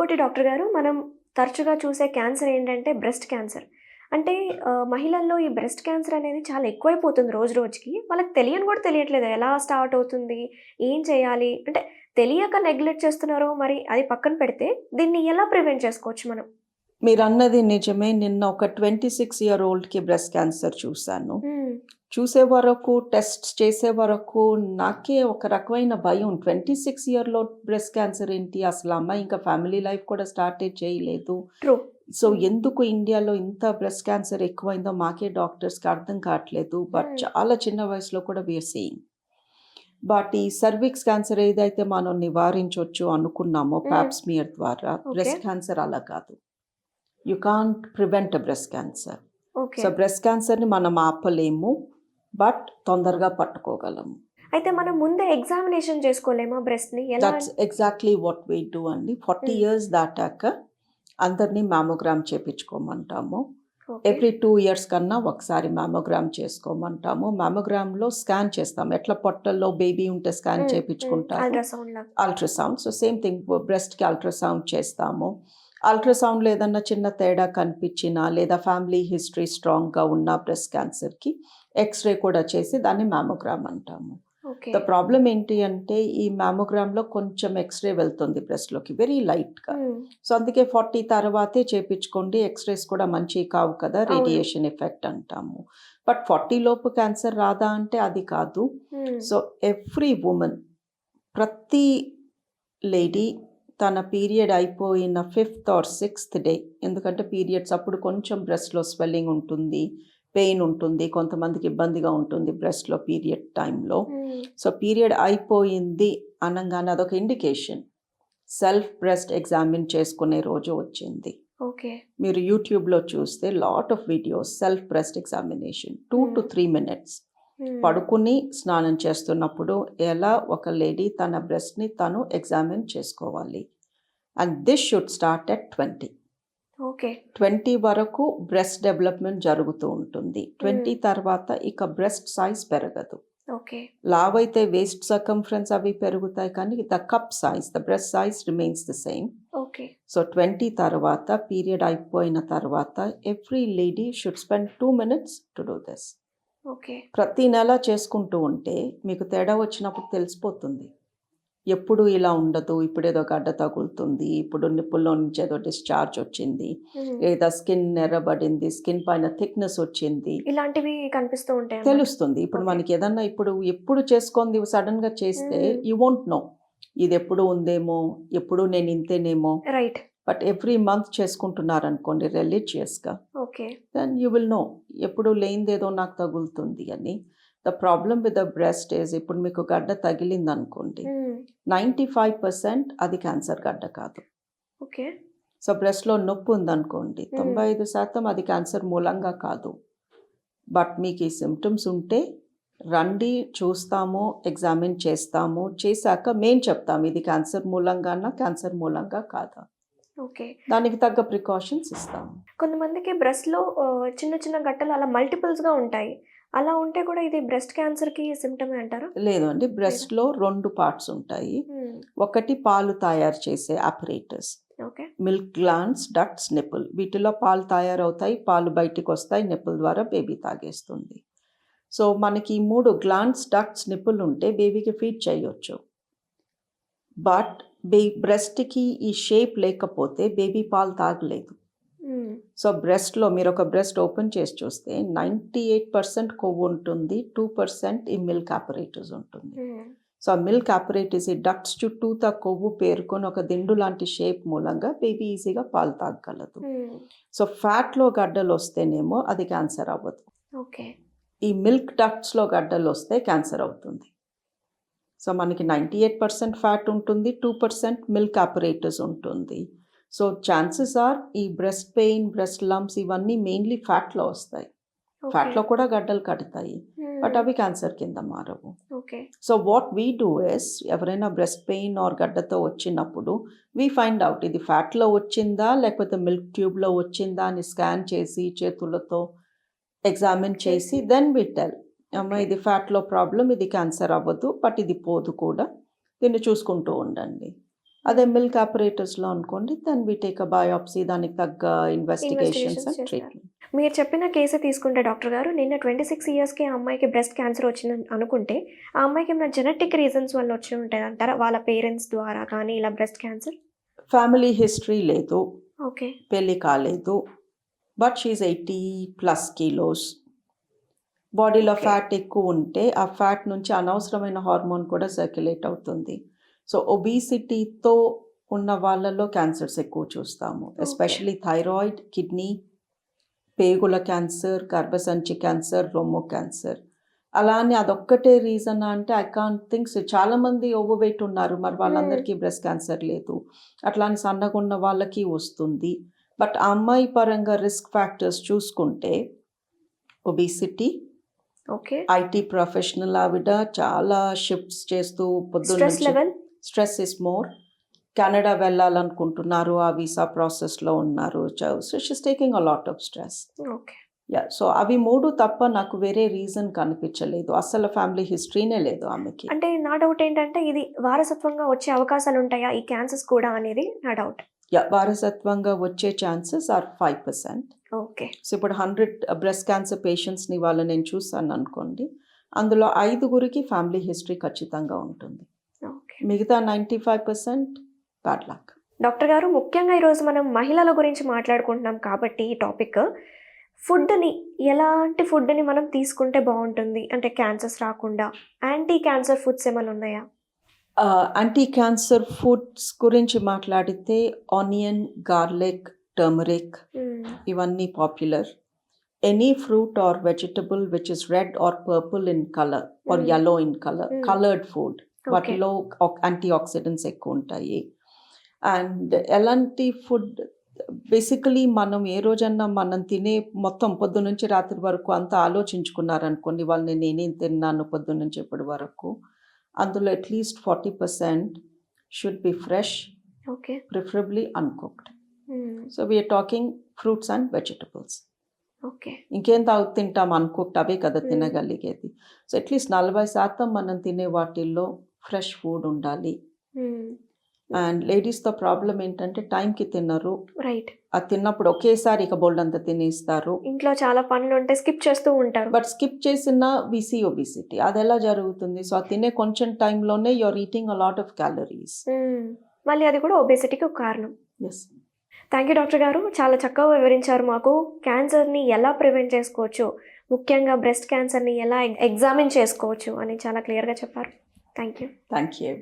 ఇంకోటి డాక్టర్ గారు మనం తరచుగా చూసే క్యాన్సర్ ఏంటంటే బ్రెస్ట్ క్యాన్సర్. అంటే మహిళల్లో ఈ బ్రెస్ట్ క్యాన్సర్ అనేది చాలా ఎక్కువైపోతుంది రోజు రోజుకి. వాళ్ళకి తెలియని కూడా తెలియట్లేదు. ఎలా స్టార్ట్ అవుతుంది? ఏం చేయాలి? అంటే తెలియక నెగ్లెక్ట్ చేస్తున్నారో మరి అది పక్కన పెడితే దీన్ని ఎలా ప్రివెంట్ చేసుకోవచ్చు మనం? మీరు అన్నది నిజమే. నిన్న ఒక ట్వంటీ సిక్స్ ఇయర్ ఓల్డ్కి బ్రెస్ట్ క్యాన్సర్ చూశాను. చూసే వరకు టెస్ట్ చేసే వరకు నాకే ఒక రకమైన భయం. ట్వంటీ సిక్స్ ఇయర్లో బ్రెస్ట్ క్యాన్సర్ ఏంటి? అసలు అమ్మాయి ఇంకా ఫ్యామిలీ లైఫ్ కూడా స్టార్ట్ చేయలేదు. సో ఎందుకు ఇండియాలో ఇంత బ్రెస్ట్ క్యాన్సర్ ఎక్కువైందో మాకే డాక్టర్స్కి అర్థం కావట్లేదు. బట్. చాలా చిన్న వయసులో కూడా వీఆర్ సేయింగ్ బట్ ఈ సర్విక్స్ క్యాన్సర్ ఏదైతే మనం నివారించవచ్చు అనుకున్నామో. ప్యాప్స్మియర్ ద్వారా బ్రెస్ట్. క్యాన్సర్ అలా కాదు. You can't prevent breast cancer so breast క్యాన్సర్ని మనం ఆపలేము బట్ తొందరగా పట్టుకోగలము. అయితే మనం ముందే ఎగ్జామినేషన్ చేసుకోలేమా బ్రెస్ట్ని ఎలా? That's exactly what we do అండి. Forty Hmm. ఇయర్స్ దాటాక అందరినీ మ్యామోగ్రామ్ చేపించుకోమంటాము. ఎవ్రీ టూ ఇయర్స్ కన్నా ఒకసారి మ్యామోగ్రామ్ చేసుకోమంటాము. మ్యామోగ్రామ్లో స్కాన్ చేస్తాం ఎట్లా పొట్టల్లో బేబీ ఉంటే స్కాన్ లాగా అల్ట్రాసౌండ్ సో సేమ్ థింగ్ బ్రెస్ట్కి అల్ట్రాసౌండ్ చేస్తాము. అల్ట్రాసౌండ్లో ఏదన్నా చిన్న తేడా కనిపించినా లేదా ఫ్యామిలీ హిస్టరీ స్ట్రాంగ్గా ఉన్న బ్రెస్ట్ క్యాన్సర్కి ఎక్స్రే కూడా చేసి దాన్ని మ్యామోగ్రామ్ అంటాము ద ప్రాబ్లం ఏంటి అంటే ఈ మ్యామోగ్రామ్లో కొంచెం ఎక్స్రే వెళ్తుంది బ్రెస్ట్లోకి వెరీ లైట్గా. సో అందుకే ఫార్టీ తర్వాతే చేపించుకోండి ఎక్స్రేస్ కూడా మంచివి కావు కదా. రేడియేషన్ ఎఫెక్ట్ అంటాము బట్ ఫార్టీ లోపు క్యాన్సర్ రాదా అంటే అది కాదు. సో ఎవ్రీ ఉమెన్ ప్రతి లేడీ తన పీరియడ్ అయిపోయిన ఫిఫ్త్ ఆర్ సిక్స్త్ డే ఎందుకంటే పీరియడ్స్ అప్పుడు కొంచెం బ్రెస్ట్లో స్వెల్లింగ్ ఉంటుంది పెయిన్ ఉంటుంది కొంతమందికి ఇబ్బందిగా ఉంటుంది బ్రెస్ట్లో పీరియడ్ టైంలో మ్మ్. సో పీరియడ్ అయిపోయింది అనగానే అదొక ఇండికేషన్ సెల్ఫ్ బ్రెస్ట్ ఎగ్జామిన్ చేసుకునే రోజు వచ్చింది ఓకే మీరు యూట్యూబ్లో చూస్తే lot of videos self breast examination two to Hmm. Three minutes. పడుకుని స్నానం చేస్తున్నప్పుడు ఎలా ఒక లేడీ తన బ్రెస్ట్ని తను ఎగ్జామిన్ చేసుకోవాలి. And this should start at twenty. Okay. Twenty వరకు బ్రెస్ట్ డెవలప్మెంట్ జరుగుతూ ఉంటుంది. ట్వంటీ తర్వాత ఇక బ్రెస్ట్ సైజ్ పెరగదు. ఓకే. లావ్ అయితే వేస్ట్ సర్కంఫరెన్స్ అవి పెరుగుతాయి కానీ the cup size the breast size remains the same. Okay. So twenty తర్వాత పీరియడ్ అయిపోయిన తర్వాత every lady should spend two minutes to do this. ప్రతి నెల చేసుకుంటూ ఉంటే మీకు తేడా వచ్చినప్పుడు తెలిసిపోతుంది. ఎప్పుడు ఇలా ఉండదు ఇప్పుడు ఏదో గడ్డ తగులుతుంది ఇప్పుడు నిప్పుల్లో నుంచి ఏదో డిశ్చార్జ్ వచ్చింది. లేదా స్కిన్ ఎర్రబడింది స్కిన్ పైన థిక్నెస్ వచ్చింది. ఇలాంటివి కనిపిస్తూ ఉంటాయి తెలుస్తుంది. ఇప్పుడు. మనకి ఏదన్నా ఇప్పుడు ఎప్పుడు చేసుకుంది సడన్గా చేస్తే. You won't know. ఇది ఎప్పుడు ఉందేమో ఎప్పుడు నేను ఇంతేనేమో. రైట్. బట్ ఎవ్రీ మంత్ చేసుకుంటున్నారు అనుకోండి రిలీజియస్గా. Okay. Then you will know ఎప్పుడు లేనిదేదో నాకు తగులుతుంది అని. The problem with the breast is ఇప్పుడు మీకు గడ్డ తగిలింది అనుకోండి. నైంటీ ఫైవ్ పర్సెంట్ అది క్యాన్సర్ గడ్డ కాదు. ఓకే. సో బ్రెస్ట్లో నొప్పి ఉందనుకోండి. తొంభై ఐదు శాతం అది క్యాన్సర్ మూలంగా కాదు. బట్ మీకు ఈ సిమ్టమ్స్ ఉంటే రండి చూస్తాము ఎగ్జామిన్ చేస్తాము చేశాక మేము చెప్తాము ఇది క్యాన్సర్ మూలంగానా క్యాన్సర్ మూలంగా కాదా? ఓకే. దానికి తగ్గ ప్రికాషన్స్ ఇస్తాము. కొంతమందికి బ్రెస్ట్లో చిన్న చిన్న గట్టలు అలా multiples గా ఉంటాయి. అలా ఉంటే కూడా ఇది బ్రెస్ట్ క్యాన్సర్కి సిమ్టమే అంటారా? లేదు? అండి బ్రెస్ట్లో రెండు పార్ట్స్ ఉంటాయి. ఒకటి పాలు తయారు చేసే operators okay. Milk glands ducts nipple వీటిలో పాలు తయారవుతాయి పాలు బయటికి వస్తాయి నిప్పుల్ ద్వారా బేబీ తాగేస్తుంది. సో మనకి మూడు గ్లాన్స్ డక్ట్స్ నిప్పుల్ ఉంటే బేబీకి ఫీడ్ చేయొచ్చు. బట్ బే బ్రెస్ట్కి ఈ షేప్ లేకపోతే బేబీ పాలు తాగలేదు మ్మ్. సో బ్రెస్ట్లో మీరు ఒక బ్రెస్ట్ ఓపెన్ చేసి చూస్తే నైంటీ ఎయిట్ పర్సెంట్ కొవ్వు ఉంటుంది టూ పర్సెంట్ ఈ మిల్క్ ఆపరేటర్స్ ఉంటుంది మ్మ్. సో ఆ మిల్క్ ఆపరేటిస్ ఈ డక్ట్స్ చుట్టూతా కొవ్వు పేరుకొని ఒక దిండు లాంటి షేప్ మూలంగా బేబీ ఈజీగా పాలు తాగగలదు మ్మ్. సో ఫ్యాట్లో గడ్డలు వస్తేనేమో అది క్యాన్సర్ అవ్వదు ఓకే ఈ మిల్క్ డక్ట్స్లో గడ్డలు వస్తే క్యాన్సర్ అవుతుంది సో మనకి నైంటీ ఎయిట్ పర్సెంట్ ఫ్యాట్ ఉంటుంది టూ పర్సెంట్ మిల్క్ ఆపరేటర్స్ ఉంటుంది. సో ఛాన్సెస్ ఆర్ ఈ బ్రెస్ట్ పెయిన్ బ్రెస్ట్ లంప్స్ ఇవన్నీ మెయిన్లీ ఫ్యాట్లో వస్తాయి. ఫ్యాట్లో కూడా గడ్డలు కడతాయి. మ్మ్. బట్ అవి క్యాన్సర్ కింద మారవు. Okay. So what we do is ఎవరైనా బ్రెస్ట్ పెయిన్ ఆర్ గడ్డతో వచ్చినప్పుడు వీ ఫైండ్ అవుట్ ఇది ఫ్యాట్లో వచ్చిందా లేకపోతే మిల్క్ ట్యూబ్లో వచ్చిందా అని స్కాన్ చేసి చేతులతో ఎగ్జామిన్ చేసి. Then we tell. అమ్మ. ఇది ఫ్యాట్లో ప్రాబ్లం ఇది క్యాన్సర్ అవ్వదు బట్ ఇది పోదు కూడా. దీన్ని చూసుకుంటూ ఉండండి. అదే మిల్క్ ఆపరేటర్స్లో అనుకోండి then we take a biopsy దానికి తగ్గ ఇన్వెస్టిగేషన్స్ అండ్. ట్రీట్మెంట్. మీరు చెప్పిన కేసు తీసుకుంటే డాక్టర్ గారు నిన్న ట్వంటీ సిక్స్ ఇయర్స్కి ఆ అమ్మాయికి బ్రెస్ట్ క్యాన్సర్ వచ్చింది అనుకుంటే ఆ అమ్మాయికి ఏమైనా జెనెటిక్ రీజన్స్ వల్ల వచ్చి ఉంటాయి అంటారా? వాళ్ళ పేరెంట్స్ ద్వారా కానీ ఇలా బ్రెస్ట్ క్యాన్సర్? ఫ్యామిలీ హిస్టరీ లేదు. ఓకే. పెళ్ళి కాలేదు. But she's eighty plus kilos. బాడీలో. ఫ్యాట్ ఎక్కువ ఉంటే ఆ ఫ్యాట్ నుంచి అనవసరమైన హార్మోన్ కూడా సర్క్యులేట్ అవుతుంది. సో ఒబీసిటీతో ఉన్న వాళ్ళలో క్యాన్సర్స్ ఎక్కువ చూస్తాము. ఎస్పెషలీ థైరాయిడ్ కిడ్నీ పేగుల క్యాన్సర్ గర్భసంచి క్యాన్సర్ రొమ్ము క్యాన్సర్ అలా అని అదొక్కటే రీజన్ అంటే ఐ కాంట్ థింక్స్ చాలా మంది ఓవర్ వెయిట్ ఉన్నారు మరి వాళ్ళందరికీ బ్రెస్ట్ క్యాన్సర్ లేదు. అట్లా అని సన్నగా ఉన్న వాళ్ళకి వస్తుంది. బట్ ఆ అమ్మాయి పరంగా రిస్క్ ఫ్యాక్టర్స్ చూసుకుంటే ఒబిసిటీ ఐటీ ప్రొఫెషనల్ ఆవిడ చాలా షిఫ్ట్స్ చేస్తూ పొద్దున్న స్ట్రెస్ ఇస్ మోర్. కెనడా వెళ్ళాలనుకుంటున్నారు ఆ వీసా ప్రాసెస్లో ఉన్నారు. So she's taking a lot of stress okay. Yeah so అవి మూడు తప్ప నాకు వేరే రీజన్ కనిపించలేదు. అసలు ఫ్యామిలీ హిస్టరీనే లేదు ఆమెకి. అంటే నా డౌట్ ఏంటంటే ఇది వారసత్వంగా వచ్చే అవకాశాలు ఉంటాయా ఈ క్యాన్సర్స్ కూడా అనేది నా డౌట్. వారసత్వంగా వచ్చే chances are five percent okay so ఇప్పుడు హండ్రెడ్ బ్రెస్ట్ క్యాన్సర్ పేషెంట్స్ని వాళ్ళు నేను చూసాను అనుకోండి అందులో ఐదుగురికి ఫ్యామిలీ హిస్టరీ ఖచ్చితంగా ఉంటుంది. ఓకే మిగతా ninety five percent bad luck doctor గారు ముఖ్యంగా ఈరోజు మనం మహిళల గురించి మాట్లాడుకుంటున్నాం కాబట్టి ఈ టాపిక్ ఫుడ్ని ఎలాంటి ఫుడ్ని మనం తీసుకుంటే బాగుంటుంది? అంటే క్యాన్సర్స్ రాకుండా యాంటీ క్యాన్సర్ ఫుడ్స్ ఏమైనా ఉన్నాయా? యాంటీ క్యాన్సర్ ఫుడ్స్ గురించి మాట్లాడితే ఆనియన్ గార్లిక్ టర్మరిక్. ఇవన్నీ popular any fruit or vegetable which is red or purple in colour or yellow in colour. Coloured food వాటిలో యాంటీ ఆక్సిడెంట్స్ ఎక్కువ ఉంటాయి. అండ్ ఎలాంటి ఫుడ్ బేసికలీ మనం ఏ రోజన్నా మనం తినే మొత్తం పొద్దు నుంచి రాత్రి వరకు అంతా ఆలోచించుకున్నారనుకోండి వాళ్ళని నేనేం తిన్నాను పొద్దు నుంచి ఇప్పటి వరకు? అందులో at least forty percent should be fresh okay preferably uncooked. So we're talking fruits and vegetables okay ఇంకేం తాగు తింటాం అనుకుంటే అవే కదా Mm. తినగలిగేది. సో అట్లీస్ట్ నలభై శాతం మనం తినే వాటిల్లో ఫ్రెష్ ఫుడ్ ఉండాలి. అండ్ లేడీస్తో ప్రాబ్లం ఏంటంటే టైంకి తినరు. రైట్ అది తిన్నప్పుడు ఒకేసారి ఇక బోల్డ్ అంతా తినేస్తారు. ఇంట్లో చాలా పనులు ఉంటే స్కిప్ చేస్తూ ఉంటారు. బట్ స్కిప్ చేసిన విసి ఒబిసిటీ అది ఎలా జరుగుతుంది? సో ఆ తినే కొంచెం టైంలోనే you're eating a lot of calories. మళ్ళీ అది కూడా ఒబేసిటీకి ఒక కారణం. ఎస్ థ్యాంక్ యూ డాక్టర్ గారు. చాలా చక్కగా వివరించారు మాకు. క్యాన్సర్ని ఎలా ప్రివెంట్ చేసుకోవచ్చు? ముఖ్యంగా బ్రెస్ట్ క్యాన్సర్ని ఎలా ఎగ్జామిన్ చేసుకోవచ్చు? అని చాలా క్లియర్గా చెప్పారు. Thank you thank you